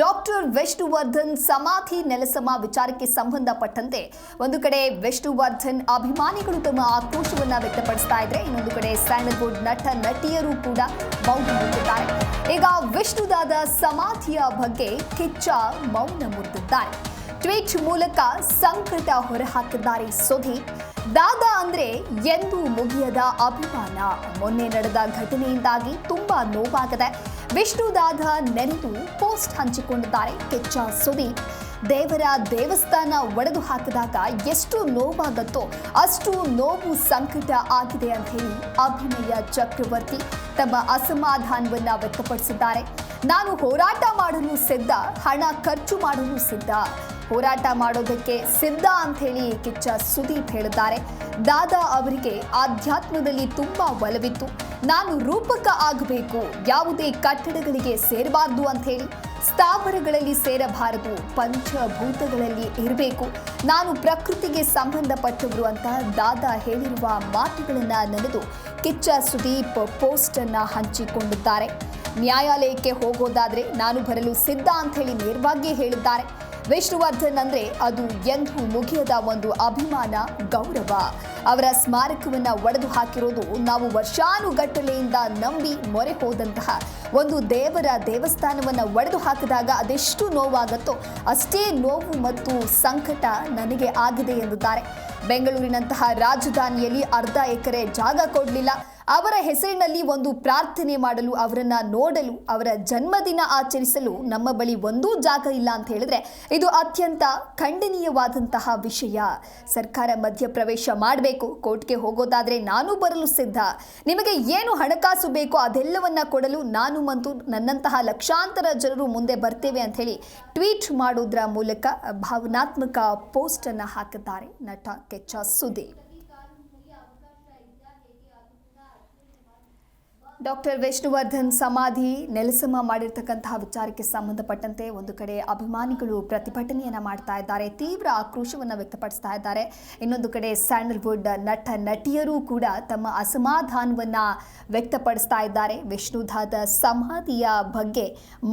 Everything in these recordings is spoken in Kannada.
ಡಾಕ್ಟರ್ ವಿಷ್ಣುವರ್ಧನ್ ಸಮಾಧಿ ನೆಲಸಮ ವಿಚಾರಕ್ಕೆ ಸಂಬಂಧಪಟ್ಟಂತೆ ಒಂದು ಕಡೆ ವಿಷ್ಣುವರ್ಧನ್ ಅಭಿಮಾನಿಗಳು ತಮ್ಮ ಆಕ್ರೋಶವನ್ನ ವ್ಯಕ್ತಪಡಿಸ್ತಾ ಇದ್ರೆ ಇನ್ನೊಂದು ಕಡೆ ಸ್ಯಾಂಡಲ್ವುಡ್ ನಟ ನಟಿಯರು ಕೂಡ ಮೌನ ಮುರಿದಿದ್ದಾರೆ. ಈಗ ವಿಷ್ಣುದಾದ ಸಮಾಧಿಯ ಬಗ್ಗೆ ಕಿಚ್ಚ ಮೌನ ಮುರಿದಿದ್ದಾರೆ. ಟ್ವೀಟ್ ಮೂಲಕ ಸಂಕಟ ಹೊರಹಾಕಿದ್ದಾರೆ ಸುದೀಪ್ ದಾದಾ ಅಂದ್ರೆ ಎಂದು ಮುಗಿಯದ ಅಭಿಮಾನ. ಮೊನ್ನೆ ನಡೆದ ಘಟನೆಯಿಂದಾಗಿ ತುಂಬಾ ನೋವಾಗಿದೆ ವಿಷ್ಣು ದಾದಾ ನೆನೆದು ಪೋಸ್ಟ್ ಹಂಚಿಕೊಂಡಿದ್ದಾರೆ ಕೆಚ್ಚ ಸುದೀಪ್ ದೇವರ ದೇವಸ್ಥಾನ ಒಡೆದು ಹಾಕಿದಾಗ ಎಷ್ಟು ನೋವಾಗತ್ತೋ ಅಷ್ಟು ನೋವು ಸಂಕಟ ಆಗಿದೆ ಅಂತ ಹೇಳಿ ಅಭಿನಯ ಚಕ್ರವರ್ತಿ ತಮ್ಮ ಅಸಮಾಧಾನವನ್ನ ವ್ಯಕ್ತಪಡಿಸಿದ್ದಾರೆ. ನಾನು ಹೋರಾಟ ಮಾಡಲು ಸಿದ್ಧ, ಹಣ ಖರ್ಚು ಮಾಡಲು ಸಿದ್ಧ. ಹೋರಾಟ ಮಾಡೋದಕ್ಕೆ ಸಿದ್ಧ ಅಂತ ಹೇಳಿ ಕಿಚ್ಚ ಸುದೀಪ್ ಹೇಳಿದ್ದಾರೆ ದಾದಾ ಅವರಿಗೆ ಆಧ್ಯಾತ್ಮದಲ್ಲಿ ತುಂಬಾ ಒಲವಿತ್ತು. ನಾನು ರೂಪಕ ಆಗಬೇಕು, ಯಾವುದೇ ಕಟ್ಟಡಗಳಿಗೆ ಸೇರಬಾರ್ದು ಅಂತ ಹೇಳಿ ಸ್ಥಾವರಗಳಲ್ಲಿ ಸೇರಬಾರದು, ಪಂಚಭೂತಗಳಲ್ಲಿ ಇರಬೇಕು. ನಾನು ಪ್ರಕೃತಿಗೆ ಸಂಬಂಧಪಟ್ಟವರು ಅಂತ ದಾದಾ ಹೇಳಿರುವ ಮಾತುಗಳನ್ನ ನೆನೆದು ಕಿಚ್ಚ ಸುದೀಪ್ ಪೋಸ್ಟ್ ಅನ್ನ ಹಂಚಿಕೊಂಡಿದ್ದಾರೆ. ನ್ಯಾಯಾಲಯಕ್ಕೆ ಹೋಗೋದಾದ್ರೆ ನಾನು ಬರಲು ಸಿದ್ಧ ಅಂತ ಹೇಳಿ ನೇರವಾಗಿ ಹೇಳಿದ್ದಾರೆ ವಿಷ್ಣುವರ್ಧನ್ ಅಂದ್ರೆ ಅದು ಎಂದು ಮುಗಿಯದ ಒಂದು ಅಭಿಮಾನ ಗೌರವ. ಅವರ ಸ್ಮಾರಕವನ್ನು ಒಡೆದು ಹಾಕಿರೋದು ನಾವು ವರ್ಷಾನುಗಟ್ಟಲೆಯಿಂದ ನಂಬಿ ಮೊರೆ ಹೋದಂತಹ ಒಂದು ದೇವರ ದೇವಸ್ಥಾನವನ್ನು ಒಡೆದು ಹಾಕಿದಾಗ ಅದೆಷ್ಟು ನೋವಾಗುತ್ತೋ ಅಷ್ಟೇ ನೋವು ಮತ್ತು ಸಂಕಟ ನನಗೆ ಆಗಿದೆ ಎಂದಿದ್ದಾರೆ. ಬೆಂಗಳೂರಿನಂತಹ ರಾಜಧಾನಿಯಲ್ಲಿ ಅರ್ಧ ಎಕರೆ ಜಾಗ ಕೊಡಲಿಲ್ಲ. ಅವರ ಹೆಸರಿನಲ್ಲಿ ಒಂದು ಪ್ರಾರ್ಥನೆ ಮಾಡಲು, ಅವರನ್ನ ನೋಡಲು, ಅವರ ಜನ್ಮದಿನ ಆಚರಿಸಲು ನಮ್ಮ ಬಳಿ ಒಂದೂ ಜಾಗ ಇಲ್ಲ ಅಂತ ಹೇಳಿದ್ರೆ ಇದು ಅತ್ಯಂತ ಖಂಡನೀಯವಾದಂತಹ ವಿಷಯ. ಸರ್ಕಾರ ಮಧ್ಯಪ್ರವೇಶ ಮಾಡಬೇಕು ಕೋರ್ಟ್ಗೆ ಹೋಗೋದಾದ್ರೆ ನಾನು ಬರಲು ಸಿದ್ಧ. ನಿಮಗೆ ಏನು ಹಣಕಾಸು ಬೇಕೋ ಅದೆಲ್ಲವನ್ನ ಕೊಡಲು ನಾನು ಮತ್ತು ನನ್ನಂತಹ ಲಕ್ಷಾಂತರ ಜನರು ಮುಂದೆ ಬರ್ತೇವೆ ಅಂತ ಹೇಳಿ ಟ್ವೀಟ್ ಮಾಡೋದ್ರ ಮೂಲಕ ಭಾವನಾತ್ಮಕ ಪೋಸ್ಟ್ ಅನ್ನ ಹಾಕಿದ್ದಾರೆ ನಟ ಕೆಚ್ಚ ಸುದೀಪ್ ಡಾಕ್ಟರ್ ವಿಷ್ಣುವರ್ಧನ್ ಸಮಾಧಿ ನೆಲಸಮ ಮಾಡಿರ್ತಕ್ಕಂತಹ ವಿಚಾರಕ್ಕೆ ಸಂಬಂಧಪಟ್ಟಂತೆ ಒಂದು ಕಡೆ ಅಭಿಮಾನಿಗಳು ಪ್ರತಿಭಟನೆಯನ್ನು ಮಾಡ್ತಾ ಇದ್ದಾರೆ, ತೀವ್ರ ಆಕ್ರೋಶವನ್ನು ವ್ಯಕ್ತಪಡಿಸ್ತಾ ಇದ್ದಾರೆ. ಇನ್ನೊಂದು ಕಡೆ ಸ್ಯಾಂಡಲ್ವುಡ್ ನಟ, ನಟಿಯರು ಕೂಡ ತಮ್ಮ ಅಸಮಾಧಾನವನ್ನು ವ್ಯಕ್ತಪಡಿಸ್ತಾ ಇದ್ದಾರೆ. ವಿಷ್ಣುದಾದ ಸಮಾಧಿಯ ಬಗ್ಗೆ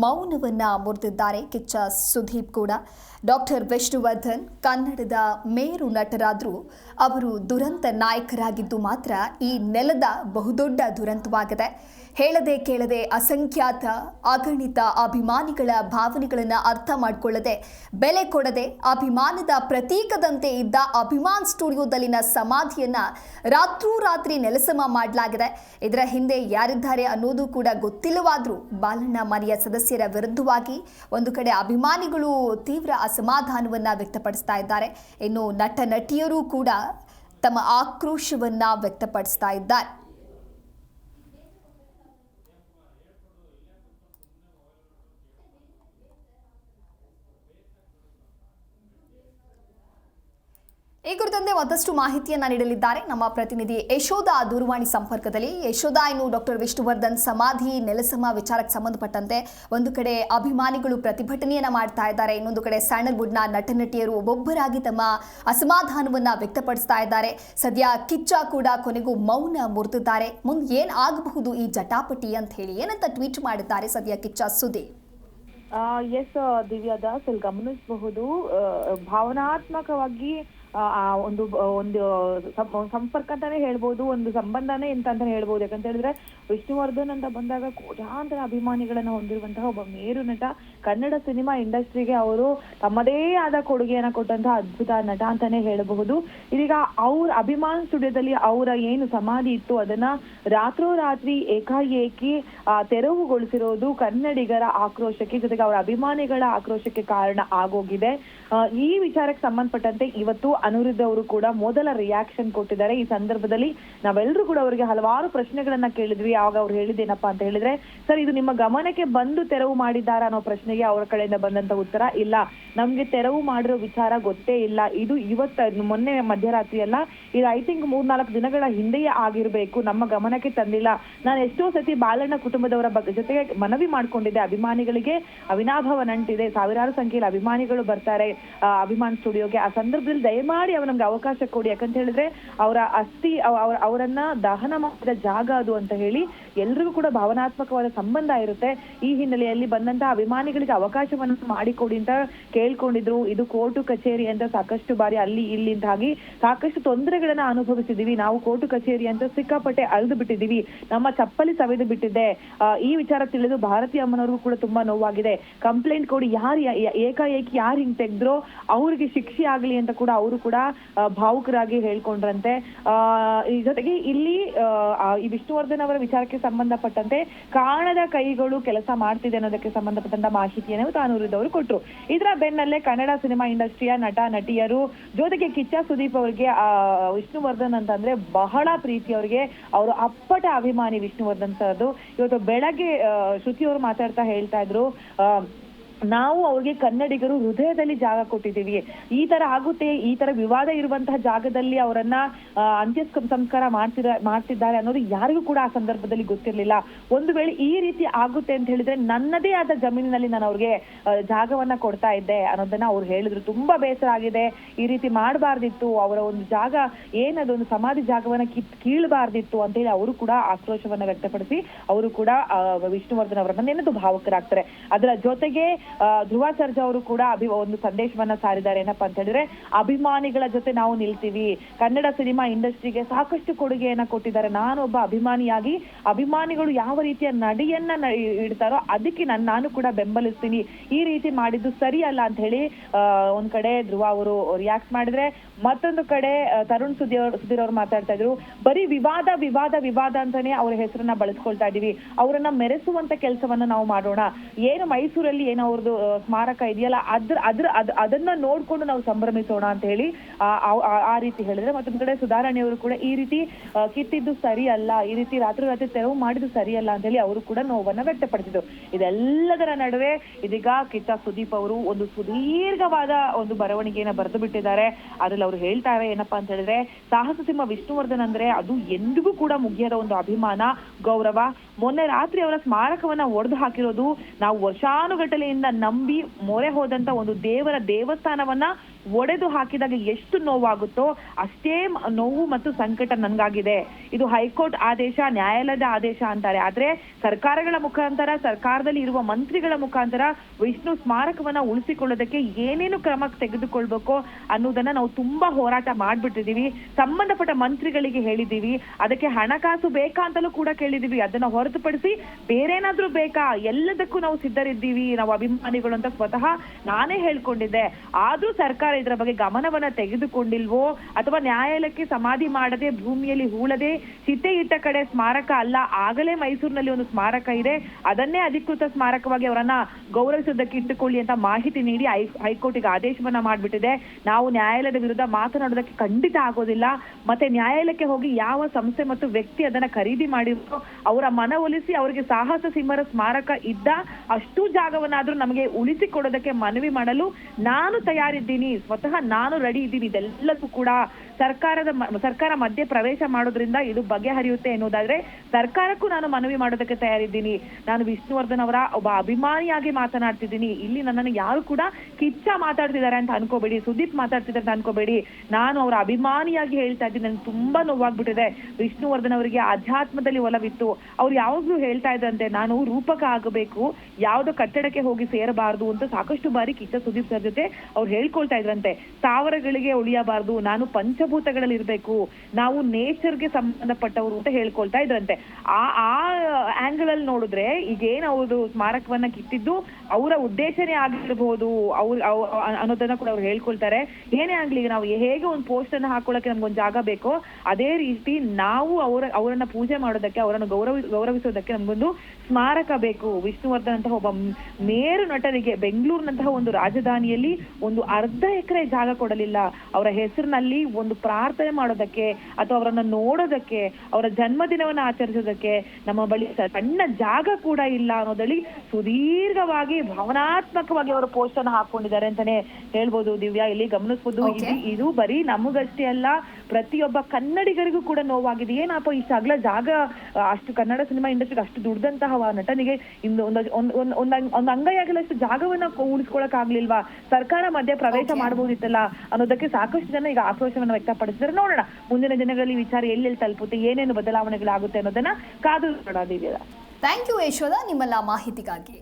ಮೌನವನ್ನು ಮುರಿದಿದ್ದಾರೆ ಕಿಚ್ಚ ಸುದೀಪ್ ಕೂಡ. ಡಾಕ್ಟರ್ ವಿಷ್ಣುವರ್ಧನ್ ಕನ್ನಡದ ಮೇರು ನಟರಾದರೂ ಅವರು ದುರಂತ ನಾಯಕರಾಗಿದ್ದು ಮಾತ್ರ ಈ ನೆಲದ ಬಹುದೊಡ್ಡ ದುರಂತವಾಗಿದೆ. ಹೇಳದೆ ಕೇಳದೆ ಅಸಂಖ್ಯಾತ ಅಗಣಿತ ಅಭಿಮಾನಿಗಳ ಭಾವನೆಗಳನ್ನು ಅರ್ಥ ಮಾಡಿಕೊಳ್ಳದೆ, ಬೆಲೆ ಕೊಡದೆ, ಅಭಿಮಾನದ ಪ್ರತೀಕದಂತೆ ಇದ್ದ ಅಭಿಮಾನ್ ಸ್ಟುಡಿಯೋದಲ್ಲಿನ ಸಮಾಧಿಯನ್ನು ರಾತ್ರೋರಾತ್ರಿ ನೆಲಸಮ ಮಾಡಲಾಗಿದೆ. ಇದರ ಹಿಂದೆ ಯಾರಿದ್ದಾರೆ ಅನ್ನೋದು ಕೂಡ ಗೊತ್ತಿಲ್ಲವಾದರೂ ಬಾಲಣ್ಣ ಮನೆಯ ಸದಸ್ಯರ ವಿರುದ್ಧವಾಗಿ ಒಂದು ಕಡೆ ಅಭಿಮಾನಿಗಳು ತೀವ್ರ ಅಸಮಾಧಾನವನ್ನು ವ್ಯಕ್ತಪಡಿಸ್ತಾ ಇದ್ದಾರೆ. ಇನ್ನು ನಟ, ನಟಿಯರು ಕೂಡ ತಮ್ಮ ಆಕ್ರೋಶವನ್ನು ವ್ಯಕ್ತಪಡಿಸ್ತಾ ಇದ್ದಾರೆ. ಈ ಕುರಿತಂತೆ ಒಂದಷ್ಟು ಮಾಹಿತಿಯನ್ನ ನೀಡಲಿದ್ದಾರೆ. ನಮ್ಮ ಪ್ರತಿನಿಧಿ ಯಶೋಧ ದೂರವಾಣಿ ಸಂಪರ್ಕದಲ್ಲಿ ಯಶೋಧ ಇನ್ನು ಡಾಕ್ಟರ್ ವಿಷ್ಣುವರ್ಧನ್ ಸಮಾಧಿ, ನೆಲಸಮ ವಿಚಾರಕ್ಕೆ ಸಂಬಂಧಪಟ್ಟಂತೆ ಒಂದು ಕಡೆ ಅಭಿಮಾನಿಗಳು ಪ್ರತಿಭಟನೆಯನ್ನ ಮಾಡ್ತಾ ಇದ್ದಾರೆ. ಇನ್ನೊಂದು ಕಡೆ ಸ್ಯಾಂಡಲ್ವುಡ್ನ ನಟ ನಟಿಯರು ಒಬ್ಬೊಬ್ಬರಾಗಿ ತಮ್ಮ ಅಸಮಾಧಾನವನ್ನ ವ್ಯಕ್ತಪಡಿಸ್ತಾ ಇದ್ದಾರೆ. ಸದ್ಯ ಕಿಚ್ಚ ಕೂಡ ಕೊನೆಗೂ ಮೌನ ಮುರಿದಿದ್ದಾರೆ. ಮುಂದೆ ಏನ್ ಆಗಬಹುದು ಈ ಜಟಾಪಟಿ ಅಂತ ಹೇಳಿ ಏನಂತ ಟ್ವೀಟ್ ಮಾಡಿದ್ದಾರೆ ಸದ್ಯ ಕಿಚ್ಚ ಸುದ್ದಿ. ಎಸ್ ದಿವ್ಯಾ ದಾಸ್ ಗಮನಿಸಬಹುದು. ಭಾವನಾತ್ಮಕವಾಗಿ ಆ, ಒಂದು ಒಂದು ಸಂಪರ್ಕ ಅಂತಾನೆ ಹೇಳ್ಬೋದು ಒಂದು ಸಂಬಂಧನೇ ಎಂತ ಅಂತಾನೆ ಹೇಳ್ಬೋದು. ಯಾಕಂತ ಹೇಳಿದ್ರೆ ವಿಷ್ಣುವರ್ಧನ್ ಅಂತ ಬಂದಾಗ ಕೋಟಾಂತರ ಅಭಿಮಾನಿಗಳನ್ನ ಹೊಂದಿರುವಂತಹ ಒಬ್ಬ ಮೇರು ನಟ. ಕನ್ನಡ ಸಿನಿಮಾ ಇಂಡಸ್ಟ್ರಿಗೆ ಅವರು ತಮ್ಮದೇ ಆದ ಕೊಡುಗೆಯನ್ನ ಕೊಟ್ಟಂತಹ ಅದ್ಭುತ ನಟ ಅಂತಾನೆ ಹೇಳಬಹುದು. ಇದೀಗ ಅವ್ರ ಅಭಿಮಾನ್ ಸ್ಟುಡಿಯೋದಲ್ಲಿ ಅವರ ಏನು ಸಮಾಧಿ ಇತ್ತು ಅದನ್ನ ರಾತ್ರೋರಾತ್ರಿ ಏಕಾಏಕಿ ತೆರವುಗೊಳಿಸಿರೋದು ಕನ್ನಡಿಗರ ಆಕ್ರೋಶಕ್ಕೆ ಜೊತೆಗೆ ಅವರ ಅಭಿಮಾನಿಗಳ ಆಕ್ರೋಶಕ್ಕೆ ಕಾರಣ ಆಗೋಗಿದೆ. ಈ ವಿಚಾರಕ್ಕೆ ಸಂಬಂಧಪಟ್ಟಂತೆ ಇವತ್ತು ಅನಿರುದ್ಧ ಅವರು ಕೂಡ ಮೊದಲ ರಿಯಾಕ್ಷನ್ ಕೊಟ್ಟಿದ್ದಾರೆ. ಈ ಸಂದರ್ಭದಲ್ಲಿ ನಾವೆಲ್ಲರೂ ಕೂಡ ಅವರಿಗೆ ಹಲವಾರು ಪ್ರಶ್ನೆಗಳನ್ನ ಕೇಳಿದ್ವಿ. ಆವಾಗ ಅವ್ರು ಹೇಳಿದ್ದೇನಪ್ಪಾ ಅಂತ ಹೇಳಿದ್ರೆ, ಸರ್, ಇದು ನಿಮ್ಮ ಗಮನಕ್ಕೆ ಬಂದು ತೆರವು ಮಾಡಿದ್ದಾರಾ ಅನ್ನೋ ಪ್ರಶ್ನೆಗೆ ಅವರ ಕಡೆಯಿಂದ ಬಂದಂತ ಉತ್ತರ ಇಲ್ಲ. ನಮ್ಗೆ ತೆರವು ಮಾಡಿರೋ ವಿಚಾರ ಗೊತ್ತೇ ಇಲ್ಲ. ಇದು ಇವತ್ತ, ಮೊನ್ನೆ ಮಧ್ಯರಾತ್ರಿ ಅಲ್ಲ ಇದು ಐ ಥಿಂಕ್ ಮೂರ್ನಾಲ್ಕು ದಿನಗಳ ಹಿಂದೆಯೇ ಆಗಿರ್ಬೇಕು. ನಮ್ಮ ಗಮನಕ್ಕೆ ತಂದಿಲ್ಲ. ನಾನು ಎಷ್ಟೋ ಸತಿ ಬಾಲಣ್ಣ ಕುಟುಂಬದವರ ಬಗ್ಗೆ ಜೊತೆಗೆ ಮನವಿ ಮಾಡ್ಕೊಂಡಿದ್ದೆ. ಅಭಿಮಾನಿಗಳಿಗೆ ಅವಿನಾಭವ ನಂಟಿದೆ ಸಾವಿರಾರು ಸಂಖ್ಯೆಯಲ್ಲಿ ಅಭಿಮಾನಿಗಳು ಬರ್ತಾರೆ ಅಭಿಮಾನ್ ಸ್ಟುಡಿಯೋಗೆ. ಆ ಸಂದರ್ಭದಲ್ಲಿ ದಯಮಾಡಿ ದಯಮಾಡಿ ಅವ್ರು ನಮ್ಗೆ ಅವಕಾಶ ಕೊಡಿ. ಯಾಕಂತ ಹೇಳಿದ್ರೆ ಅವರ ಅಸ್ಥಿ, ಅವ- ಅವ್ರ ಅವರನ್ನ ದಹನ ಮಾಡಿದ ಜಾಗ ಅದು ಅಂತ ಹೇಳಿ ಎಲ್ರಿಗೂ ಕೂಡ ಭಾವನಾತ್ಮಕವಾದ ಸಂಬಂಧ ಇರುತ್ತೆ. ಈ ಹಿನ್ನೆಲೆಯಲ್ಲಿ ಬಂದಂತಹ ಅಭಿಮಾನಿಗಳಿಗೆ ಅವಕಾಶವನ್ನು ಮಾಡಿಕೊಡಿ ಅಂತ ಕೇಳ್ಕೊಂಡಿದ್ರು. ಇದು ಕೋರ್ಟು ಕಚೇರಿ ಅಂತ ಸಾಕಷ್ಟು ಬಾರಿ ಅಲ್ಲಿ ಇಲ್ಲಿಂದಾಗಿ ಸಾಕಷ್ಟು ತೊಂದರೆಗಳನ್ನ ಅನುಭವಿಸಿದೀವಿ. ನಾವು ಕೋರ್ಟು ಕಚೇರಿ ಅಂತ ಸಿಕ್ಕಾಪಟ್ಟೆ ಅಳ್ದು ಬಿಟ್ಟಿದೀವಿ. ನಮ್ಮ ಚಪ್ಪಲಿ ಸವೆದು ಬಿಟ್ಟಿದೆ. ಈ ವಿಚಾರ ತಿಳಿದು ಭಾರತೀಯ ಅಮ್ಮನವ್ರಿಗೂ ಕೂಡ ತುಂಬಾ ನೋವಾಗಿದೆ. ಕಂಪ್ಲೇಂಟ್ ಕೊಡಿ. ಯಾರು ಏಕಾಏಕಿ ಯಾರು ಹಿಂಗ್ ತೆಗೆದ್ರೋ ಅವ್ರಿಗೆ ಶಿಕ್ಷೆ ಆಗ್ಲಿ ಅಂತ ಕೂಡ ಅವರು ಕೂಡ ಭಾವುಕರಾಗಿ ಹೇಳ್ಕೊಂಡ್ರಂತೆ. ಈ ಜೊತೆಗೆ ಇಲ್ಲಿ ಈ ವಿಷ್ಣುವರ್ಧನ್ ಅವರ ವಿಚಾರಕ್ಕೆ ಸಂಬಂಧಪಟ್ಟಂತೆ ಕಾಣದ ಕೈಗಳು ಕೆಲಸ ಮಾಡ್ತಿದೆ ಅನ್ನೋದಕ್ಕೆ ಸಂಬಂಧಪಟ್ಟಂತ ಮಾಹಿತಿಯನ್ನು ತಾನೂರಿದವರು ಕೊಟ್ಟರು ಇದರ ಬೆನ್ನಲ್ಲೇ ಕನ್ನಡ ಸಿನಿಮಾ ಇಂಡಸ್ಟ್ರಿಯ ನಟ, ನಟಿಯರು ಜೊತೆಗೆ ಕಿಚ್ಚ ಸುದೀಪ್ ಅವರಿಗೆ ವಿಷ್ಣುವರ್ಧನ್ ಅಂತಂದ್ರೆ ಬಹಳ ಪ್ರೀತಿ ಅವರಿಗೆ. ಅವರು ಅಪ್ಪಟ ಅಭಿಮಾನಿ ವಿಷ್ಣುವರ್ಧನ್ ಸರ್ದು. ಇವತ್ತು ಬೆಳಗ್ಗೆ ಶ್ರುತಿ ಅವರು ಮಾತಾಡ್ತಾ ಹೇಳ್ತಾ ಇದ್ರು. ನಾವು ಅವ್ರಿಗೆ ಕನ್ನಡಿಗರು ಹೃದಯದಲ್ಲಿ ಜಾಗ ಕೊಟ್ಟಿದ್ದೀವಿ. ಈ ತರ ಆಗುತ್ತೆ, ಈ ತರ ವಿವಾದ ಇರುವಂತಹ ಜಾಗದಲ್ಲಿ ಅವರನ್ನ ಅಂತ್ಯ ಸಂಸ್ಕಾರ ಮಾಡ್ತಿದ, ಮಾಡ್ತಿದ್ದಾರೆ ಅನ್ನೋದು ಯಾರಿಗೂ ಕೂಡ ಆ ಸಂದರ್ಭದಲ್ಲಿ ಗೊತ್ತಿರಲಿಲ್ಲ. ಒಂದು ವೇಳೆ ಈ ರೀತಿ ಆಗುತ್ತೆ ಅಂತ ಹೇಳಿದ್ರೆ ನನ್ನದೇ ಆದ ಜಮೀನಿನಲ್ಲಿ ನಾನು ಅವ್ರಿಗೆ ಜಾಗವನ್ನ ಕೊಡ್ತಾ ಇದ್ದೆ ಅನ್ನೋದನ್ನ ಅವ್ರು ಹೇಳಿದ್ರು. ತುಂಬಾ ಬೇಸರ ಆಗಿದೆ. ಈ ರೀತಿ ಮಾಡಬಾರ್ದಿತ್ತು, ಅವರ ಒಂದು ಜಾಗ ಏನದೊಂದು ಸಮಾಧಿ ಜಾಗವನ್ನ ಕಿತ್ ಕೀಳಬಾರ್ದಿತ್ತು ಅಂತ ಹೇಳಿ ಅವರು ಕೂಡ ಆಕ್ರೋಶವನ್ನ ವ್ಯಕ್ತಪಡಿಸಿ, ಅವರು ಕೂಡ ವಿಷ್ಣುವರ್ಧನ್ ಅವರನ್ನ ನೆನೆದು ಭಾವುಕರಾಗ್ತಾರೆ. ಅದರ ಜೊತೆಗೆ ಧ್ರುವ ಅವರು ಕೂಡ ಅಭಿ ಒಂದು ಸಂದೇಶವನ್ನ ಸಾರಿದ್ದಾರೆ. ಏನಪ್ಪ ಅಂತ ಹೇಳಿದ್ರೆ, ಅಭಿಮಾನಿಗಳ ಜೊತೆ ನಾವು ನಿಲ್ತೀವಿ. ಕನ್ನಡ ಸಿನಿಮಾ ಇಂಡಸ್ಟ್ರಿಗೆ ಸಾಕಷ್ಟು ಕೊಡುಗೆಯನ್ನ ಕೊಟ್ಟಿದ್ದಾರೆ. ನಾನೊಬ್ಬ ಅಭಿಮಾನಿಯಾಗಿ, ಅಭಿಮಾನಿಗಳು ಯಾವ ರೀತಿಯ ನಡೆಯನ್ನ ಇಡ್ತಾರೋ ಅದಕ್ಕೆ ನಾನು ನಾನು ಕೂಡ ಬೆಂಬಲಿಸ್ತೀನಿ. ಈ ರೀತಿ ಮಾಡಿದ್ದು ಸರಿ ಅಲ್ಲ ಅಂತ ಹೇಳಿ ಒಂದ್ ಕಡೆ ಧ್ರುವ ಅವರು ರಿಯಾಕ್ಟ್ ಮಾಡಿದ್ರೆ, ಮತ್ತೊಂದು ಕಡೆ ತರುಣ್ ಸುಧೀರ್ ಅವ್ರು ಸುಧೀರ್ ಅವರು ಮಾತಾಡ್ತಾ ಇದ್ರು, ಬರೀ ವಿವಾದ ವಿವಾದ ವಿವಾದ ಅಂತಾನೆ ಅವ್ರ ಹೆಸರನ್ನ ಬಳಸ್ಕೊಳ್ತಾ ಇದೀವಿ. ಅವರನ್ನ ಮೆರೆಸುವಂತ ಕೆಲಸವನ್ನ ನಾವು ಮಾಡೋಣ. ಏನು ಮೈಸೂರಲ್ಲಿ ಏನೋ ಅವ್ರದ್ದು ಆ, ಸ್ಮಾರಕ ಇದೆಯಲ್ಲ ಅದ್ರ ಅದ್ರ ಅದ್- ಅದನ್ನ ನೋಡ್ಕೊಂಡು ನಾವು ಸಂಭ್ರಮಿಸೋಣ ಅಂತ ಹೇಳಿ ಆ ರೀತಿ ಹೇಳಿದ್ರೆ ಮತ್ತೊಂದ್ ಕಡೆ ಸುಧಾರಾಣಿಯವರು ಕೂಡ ಈ ರೀತಿ ಕಿತ್ತಿದ್ದು ಸರಿಯಲ್ಲ ಈ ರೀತಿ ರಾತ್ರಿ ರಾತ್ರಿ ತೆರವು ಮಾಡಿದ್ದು ಸರಿಯಲ್ಲ ಅಂತ ಹೇಳಿ ಅವರು ಕೂಡ ನೋವನ್ನ ವ್ಯಕ್ತಪಡಿಸಿದ್ರು. ಇದೆಲ್ಲದರ ನಡುವೆ ಇದೀಗ ಕಿಚ್ಚ ಸುದೀಪ್ ಅವರು ಒಂದು ಸುದೀರ್ಘವಾದ ಒಂದು ಬರವಣಿಗೆಯನ್ನ ಬರೆದು ಬಿಟ್ಟಿದ್ದಾರೆ. ಅದ್ರಲ್ಲಿ ಅವ್ರು ಹೇಳ್ತಾರೆ ಏನಪ್ಪಾ ಅಂತ ಹೇಳಿದ್ರೆ ಸಾಹಸ ಸಿಂಹ ವಿಷ್ಣುವರ್ಧನ್ ಅಂದ್ರೆ ಅದು ಎಂದಿಗೂ ಕೂಡ ಮುಗಿಯದ ಒಂದು ಅಭಿಮಾನ ಗೌರವ. ಮೊನ್ನೆ ರಾತ್ರಿ ಅವರ ಸ್ಮಾರಕವನ್ನ ಒಡೆದು ಹಾಕಿರೋದು ನಾವು ವರ್ಷಾನುಗಟ್ಟಲೆಯಿಂದ ನಂಬಿ ಮೊರೆ ಹೋದಂತ ಒಂದು ದೇವರ ದೇವಸ್ಥಾನವನ್ನ ಒಡೆದು ಹಾಕಿದಾಗ ಎಷ್ಟು ನೋವಾಗುತ್ತೋ ಅಷ್ಟೇ ನೋವು ಮತ್ತು ಸಂಕಟ ನನ್ಗಾಗಿದೆ. ಇದು ಹೈಕೋರ್ಟ್ ಆದೇಶ, ನ್ಯಾಯಾಲಯದ ಆದೇಶ ಅಂತಾರೆ. ಆದ್ರೆ ಸರ್ಕಾರಗಳ ಮುಖಾಂತರ, ಸರ್ಕಾರದಲ್ಲಿ ಇರುವ ಮಂತ್ರಿಗಳ ಮುಖಾಂತರ ವಿಷ್ಣು ಸ್ಮಾರಕವನ್ನ ಉಳಿಸಿಕೊಳ್ಳೋದಕ್ಕೆ ಏನೇನು ಕ್ರಮ ತೆಗೆದುಕೊಳ್ಬೇಕು ಅನ್ನೋದನ್ನ ನಾವು ತುಂಬಾ ಹೋರಾಟ ಮಾಡ್ಬಿಟ್ಟಿದೀವಿ ಸಂಬಂಧಪಟ್ಟ ಮಂತ್ರಿಗಳಿಗೆ ಹೇಳಿದೀವಿ ಅದಕ್ಕೆ ಹಣಕಾಸು ಬೇಕಾ ಅಂತಲೂ ಕೂಡ ಕೇಳಿದೀವಿ ಅದನ್ನ ಹೊರತುಪಡಿಸಿ ಬೇರೇನಾದ್ರೂ ಬೇಕಾ? ಎಲ್ಲದಕ್ಕೂ ನಾವು ಸಿದ್ಧರಿದ್ದೀವಿ. ನಾವು ಅಭಿಮಾನಿಗಳು ಅಂತ ಸ್ವತಃ ನಾನೇ ಹೇಳ್ಕೊಂಡಿದ್ದೆ. ಆದ್ರೂ ಸರ್ಕಾರ ಇದರ ಬಗ್ಗೆ ಗಮನವನ್ನ ತೆಗೆದುಕೊಂಡಿಲ್ವೋ? ಅಥವಾ ನ್ಯಾಯಾಲಯಕ್ಕೆ ಸಮಾಧಿ ಮಾಡದೆ ಭೂಮಿಯಲ್ಲಿ ಹೂಳದೆ ಚಿತೆ ಇಟ್ಟ ಕಡೆ ಸ್ಮಾರಕ ಅಲ್ಲ, ಆಗಲೇ ಮೈಸೂರಿನಲ್ಲಿ ಒಂದು ಸ್ಮಾರಕ ಇದೆ, ಅದನ್ನೇ ಅಧಿಕೃತ ಸ್ಮಾರಕವಾಗಿ ಅವರನ್ನ ಗೌರವಿಸುವುದಕ್ಕೆ ಇಟ್ಟುಕೊಳ್ಳಿ ಅಂತ ಮಾಹಿತಿ ನೀಡಿ ಹೈಕೋರ್ಟಿಗೆ ಆದೇಶವನ್ನ ಮಾಡ್ಬಿಟ್ಟಿದೆ. ನಾವು ನ್ಯಾಯಾಲಯದ ವಿರುದ್ಧ ಮಾತನಾಡೋದಕ್ಕೆ ಖಂಡಿತ ಆಗೋದಿಲ್ಲ. ಮತ್ತೆ ನ್ಯಾಯಾಲಯಕ್ಕೆ ಹೋಗಿ ಯಾವ ಸಂಸ್ಥೆ ಮತ್ತು ವ್ಯಕ್ತಿ ಅದನ್ನ ಖರೀದಿ ಮಾಡಿರೋ ಅವರ ಮನವೊಲಿಸಿ ಅವರಿಗೆ ಸಾಹಸ ಸಿಂಹರ ಸ್ಮಾರಕ ಇದ್ದ ಅಷ್ಟು ಜಾಗವನ್ನಾದ್ರೂ ನಮಗೆ ಉಳಿಸಿಕೊಡೋದಕ್ಕೆ ಮನವಿ ಮಾಡಲು ನಾನು ತಯಾರಿದ್ದೀನಿ, ಸ್ವತಃ ನಾನು ರೆಡಿ ಇದ್ದೀನಿ. ಇದೆಲ್ಲಕ್ಕೂ ಕೂಡ ಸರ್ಕಾರದ ಸರ್ಕಾರ ಮಧ್ಯೆ ಪ್ರವೇಶ ಮಾಡೋದ್ರಿಂದ ಇದು ಬಗೆಹರಿಯುತ್ತೆ ಎನ್ನುವುದಾದ್ರೆ ಸರ್ಕಾರಕ್ಕೂ ನಾನು ಮನವಿ ಮಾಡೋದಕ್ಕೆ ತಯಾರಿದ್ದೀನಿ. ನಾನು ವಿಷ್ಣುವರ್ಧನ್ ಅವರ ಒಬ್ಬ ಅಭಿಮಾನಿಯಾಗಿ ಮಾತನಾಡ್ತಿದ್ದೀನಿ. ಇಲ್ಲಿ ನನ್ನನ್ನು ಯಾರು ಕೂಡ ಕಿಚ್ಚ ಮಾತಾಡ್ತಿದ್ದಾರೆ ಅಂತ ಅನ್ಕೋಬೇಡಿ, ಸುದೀಪ್ ಮಾತಾಡ್ತಿದ್ದಾರೆ ಅಂತ ಅನ್ಕೋಬೇಡಿ. ನಾನು ಅವರ ಅಭಿಮಾನಿಯಾಗಿ ಹೇಳ್ತಾ ಇದ್ದೀನಿ. ನನ್ಗೆ ತುಂಬಾ ನೋವಾಗ್ಬಿಟ್ಟಿದೆ. ವಿಷ್ಣುವರ್ಧನ್ ಅವರಿಗೆ ಅಧ್ಯಾತ್ಮದಲ್ಲಿ ಒಲವಿತ್ತು. ಅವ್ರು ಯಾವಾಗ್ಲೂ ಹೇಳ್ತಾ ಇದ್ದಂತೆ ನಾನು ರೂಪಕ ಆಗಬೇಕು, ಯಾವ್ದೋ ಕಟ್ಟಡಕ್ಕೆ ಹೋಗಿ ಸೇರಬಾರದು ಅಂತ ಸಾಕಷ್ಟು ಬಾರಿ ಕಿಚ್ಚ ಸುದೀಪ್ ಸರ್ ಜೊತೆ ಅವ್ರು ಹೇಳ್ಕೊಳ್ತಾ ಇದ್ರಂತೆ. ಸ್ಥಾವರಗಳಿಗೆ ಉಳಿಯಬಾರದು, ನಾನು ಪಂಚಭೂತಗಳಲ್ಲಿ ಇರ್ಬೇಕು, ನಾವು ನೇಚರ್ಗೆ ಸಂಬಂಧಪಟ್ಟವರು ಅಂತ ಹೇಳ್ಕೊಳ್ತಾ ಇದ್ರಂತೆ. ಆ ಆ ಆಂಗಲ್ ಅಲ್ಲಿ ನೋಡಿದ್ರೆ ಈಗ ಅವರು ಸ್ಮಾರಕವನ್ನ ಕಿತ್ತಿದ್ದು ಅವರ ಉದ್ದೇಶನೇ ಆಗಿರ್ಬೋದು, ಅವ್ರ, ಅವ್- ಅವ್- ಅನ್ನೋದನ್ನ ಕೂಡ ಅವ್ರು ಹೇಳ್ಕೊಳ್ತಾರೆ. ಏನೇ ಆಗ್ಲಿ ಈಗ ನಾವು ಹೇಗೆ ಒಂದು ಪೋಸ್ಟ್ ಅನ್ನ ಹಾಕೊಳ್ಳಕ್ಕೆ ನಮ್ಗೊಂದು ಜಾಗ ಬೇಕೋ, ಅದೇ ರೀತಿ ನಾವು ಅವರ, ಅವರನ್ನ ಪೂಜೆ ಮಾಡೋದಕ್ಕೆ, ಅವರನ್ನು ಗೌರವ, ಗೌರವಿಸೋದಕ್ಕೆ ನಮ್ಗೊಂದು ಸ್ಮಾರಕ ಬೇಕು. ವಿಷ್ಣುವರ್ಧನ್ ಅಂತ ಒಬ್ಬ ಮ್- ಮೇರು ನಟರಿಗೆ ಬೆಂಗಳೂರಿನಂತಹ ಒಂದು ರಾಜಧಾನಿಯಲ್ಲಿ ಒಂದು ಅರ್ಧ ಎಕರೆ ಜಾಗ ಕೊಡಲಿಲ್ಲ. ಅವರ ಹೆಸರಿನಲ್ಲಿ ಒಂದು ಪ್ರಾರ್ಥನೆ ಮಾಡೋದಕ್ಕೆ ಅಥವಾ ಅವರನ್ನ ನೋಡೋದಕ್ಕೆ ಅವರ ಜನ್ಮದಿನವನ್ನ ಆಚರಿಸೋದಕ್ಕೆ ನಮ್ಮ ಬಳಿ ಸಣ್ಣ ಜಾಗ ಕೂಡ ಇಲ್ಲ ಅನ್ನೋದಲ್ಲಿ ಸುದೀರ್ಘವಾಗಿ ಭಾವನಾತ್ಮಕವಾಗಿ ಅವರ ಪೋಸ್ಟ್ ಅನ್ನು ಹಾಕೊಂಡಿದ್ದಾರೆ ಅಂತಾನೆ ಹೇಳ್ಬೋದು ದಿವ್ಯಾ. ಇಲ್ಲಿ ಗಮನಿಸ್ಬೋದು. ಇದು ಬರೀ ನಮಗಷ್ಟೇ ಅಲ್ಲ ಪ್ರತಿಯೊಬ್ಬ ಕನ್ನಡಿಗರಿಗೂ ಕೂಡ ನೋವಾಗಿದೆ. ಏನಪ್ಪ ಈ ಸಗಲ ಜಾಗ ಅಷ್ಟು ಕನ್ನಡ ಸಿನಿಮಾ ಇಂಡಸ್ಟ್ರಿಗೆ ಅಷ್ಟು ದುಡ್ದಂತಹ ನಟನಿಗೆ ಇಂದು ಒಂದು ಒಂದು ಒಂದು ಒಂದು ಅಂಗೈಯಾಗಿ ಕೆಲವಷ್ಟು ಜಾಗವನ್ನ ಉಳಿಸ್ಕೊಳಕ್ ಆಗ್ಲಿಲ್ವಾ? ಸರ್ಕಾರ ಮಧ್ಯ ಪ್ರವೇಶ. ಮಾಡಬಹುದಿತ್ತಲ್ಲ ಅನ್ನೋದಕ್ಕೆ ಸಾಕಷ್ಟು ಜನ ಈಗ ಆಕ್ರೋಶವನ್ನ ವ್ಯಕ್ತಪಡಿಸಿದ್ರೆ ನೋಡೋಣ ಮುಂದಿನ ದಿನಗಳಲ್ಲಿ ವಿಚಾರ ಎಲ್ಲೆಲ್ಲಿ ತಲುಪುತ್ತೆ ಏನೇನು ಬದಲಾವಣೆಗಳಾಗುತ್ತೆ ಅನ್ನೋದನ್ನ ಕಾದು ನೋಡೋದಿದೆಯಲ್ಲ ಥ್ಯಾಂಕ್ ಯು ಯಶೋಧ. ನಿಮ್ಮೆಲ್ಲ ಮಾಹಿತಿಗಾಗಿ.